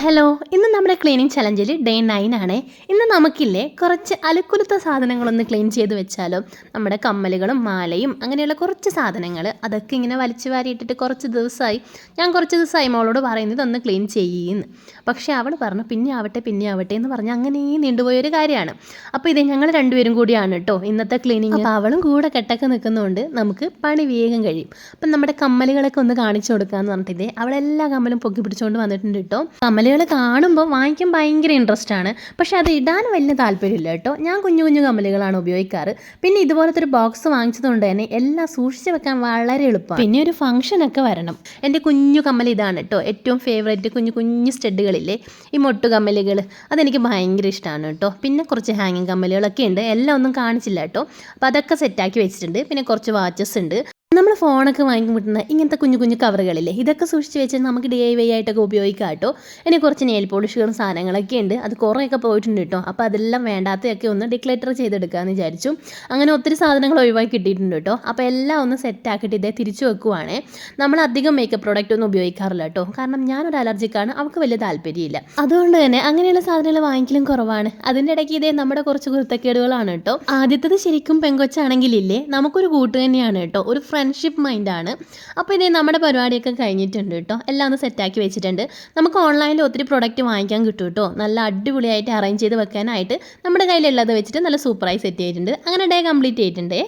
Hello ഇന്ന് നമ്മുടെ cleaning ചലഞ്ചിൽ day nine ആണ്. ഇന്ന് നമുക്കില്ലേ കുറച്ച് അലുക്കുലുത്ത സാധനങ്ങളൊന്ന് ക്ലീൻ ചെയ്ത് വെച്ചാലോ നമ്മുടെ കമ്മലുകളും മാലയും അങ്ങനെയുള്ള കുറച്ച് സാധനങ്ങൾ അതൊക്കെ ഇങ്ങനെ വലിച്ചു വാരിയിട്ടിട്ട് കുറച്ച് ദിവസമായി. ഞാൻ കുറച്ച് ദിവസമായി മോളോട് പറയുന്നത് ഒന്ന് ക്ലീൻ ചെയ്യുന്നു. പക്ഷേ അവൾ പറഞ്ഞു പിന്നെ ആവട്ടെ പിന്നെ ആവട്ടെ എന്ന് പറഞ്ഞ് അങ്ങനെ നീണ്ടുപോയൊരു കാര്യമാണ്. അപ്പോൾ ഇതേ ഞങ്ങൾ രണ്ടുപേരും കൂടിയാണ് കേട്ടോ ഇന്നത്തെ ക്ലീനിങ് അപ്പോൾ അവളും കൂടെ കെട്ടൊക്കെ നിൽക്കുന്നതുകൊണ്ട് നമുക്ക് പണി വേഗം കഴിയും. അപ്പം നമ്മുടെ കമ്മലുകളൊക്കെ ഒന്ന് കാണിച്ചു കൊടുക്കാന്ന് പറഞ്ഞിട്ടില്ലേ അവളെല്ലാ കമ്മലും പൊക്കി പിടിച്ചുകൊണ്ട് വന്നിട്ടുണ്ട് കേട്ടോ. കമ്മലുകൾ കാണുമ്പോൾ വാങ്ങിക്കാൻ ഭയങ്കര ഇൻട്രസ്റ്റ് ആണ്. പക്ഷേ അത് ഇടാൻ വലിയ താല്പര്യമില്ല കേട്ടോ. ഞാൻ കുഞ്ഞു കുഞ്ഞു കമ്മലുകളാണ് ഉപയോഗിക്കാറ്. പിന്നെ ഇതുപോലത്തെ ഒരു ബോക്സ് വാങ്ങിച്ചതുകൊണ്ട് തന്നെ എല്ലാം സൂക്ഷിച്ച് വെക്കാൻ വളരെ എളുപ്പമാണ്. പിന്നെ ഒരു ഫംഗ്ഷൻ ഒക്കെ വരണം. എന്റെ കുഞ്ഞു കമ്മൽ ഇതാണ് കേട്ടോ. ഏറ്റവും ഫേവറേറ്റ് കുഞ്ഞു കുഞ്ഞു സ്റ്റെഡുകളില്ലേ ഈ മൊട്ടു കമ്മലുകൾ അതെനിക്ക് ഭയങ്കര ഇഷ്ടമാണ് കേട്ടോ. പിന്നെ കുറച്ച് ഹാങ്ങിങ് കമ്മലുകളൊക്കെ ഉണ്ട്. എല്ലാം ഒന്നും കാണിച്ചില്ല കേട്ടോ. അപ്പോൾ അതൊക്കെ സെറ്റാക്കി വെച്ചിട്ടുണ്ട്. പിന്നെ കുറച്ച് വാച്ചസ് ഉണ്ട്. നമ്മൾ ഫോണൊക്കെ വാങ്ങി കിട്ടുന്ന ഇങ്ങനത്തെ കുഞ്ഞു കുഞ്ഞു കവറുകളില്ലേ? ഇതൊക്കെ സൂക്ഷിച്ച് വെച്ച് നമുക്ക് ഡി ഐ വൈ ആയിട്ടൊക്കെ ഉപയോഗിക്കാം കേട്ടോ. ഇനി കുറച്ച് നെയിൽ പോളിഷുകളും സാധനങ്ങളൊക്കെ ഉണ്ട്. അത് കുറേയൊക്കെ പോയിട്ടുണ്ട് കേട്ടോ. അപ്പോൾ അതെല്ലാം വേണ്ടാത്തതൊക്കെ ഒന്ന് ഡിക്ലേറ്റർ ചെയ്തെടുക്കാമെന്ന് വിചാരിച്ചു. അങ്ങനെ ഒത്തിരി സാധനങ്ങൾ ഒഴിവാക്കി കിട്ടിയിട്ടുണ്ട് കേട്ടോ. അപ്പോൾ എല്ലാം ഒന്ന് സെറ്റ് ആക്കിയിട്ട് ഇതേ തിരിച്ചു വെക്കുവാണേ. നമ്മൾ അധികം മേക്കപ്പ് പ്രോഡക്റ്റ് ഒന്നും ഉപയോഗിക്കാറില്ല കേട്ടോ. കാരണം ഞാനൊരു അലർജിക്കാണ് അവൾക്ക് വലിയ താല്പര്യമില്ല. അതുകൊണ്ട് തന്നെ അങ്ങനെയുള്ള സാധനങ്ങൾ വാങ്ങിക്കലും കുറവാണ്. അതിന്റെ ഇടയ്ക്ക് ഇതേ നമ്മുടെ കുറച്ച് കുരുത്തക്കേടുകളാണ് കേട്ടോ. ആദ്യത്തത് ശരിക്കും പെങ്കൊച്ചാണെങ്കിലില്ലേ നമുക്കൊരു കൂട്ട് തന്നെയാണ് കേട്ടോ. ഒരു ഫ്രണ്ട്ഷിപ്പ് മൈൻഡാണ് അപ്പോൾ ഇതേ നമ്മുടെ പരിപാടിയൊക്കെ കഴിഞ്ഞിട്ടുണ്ട് കേട്ടോ. എല്ലാം ഒന്ന് സെറ്റാക്കി വെച്ചിട്ടുണ്ട്. നമുക്ക് ഓൺലൈനിൽ ഒത്തിരി പ്രൊഡക്റ്റ് വാങ്ങിക്കാൻ കിട്ടും കേട്ടോ. നല്ല അടിപൊളിയായിട്ട് അറേഞ്ച് ചെയ്ത് വെക്കാനായിട്ട് നമ്മുടെ കയ്യിലുള്ളത് വെച്ചിട്ട് നല്ല സൂപ്പറായി സെറ്റ് ചെയ്തിട്ടുണ്ട്. അങ്ങനെ ഡേ കംപ്ലീറ്റ് ചെയ്തിട്ടുണ്ടേ.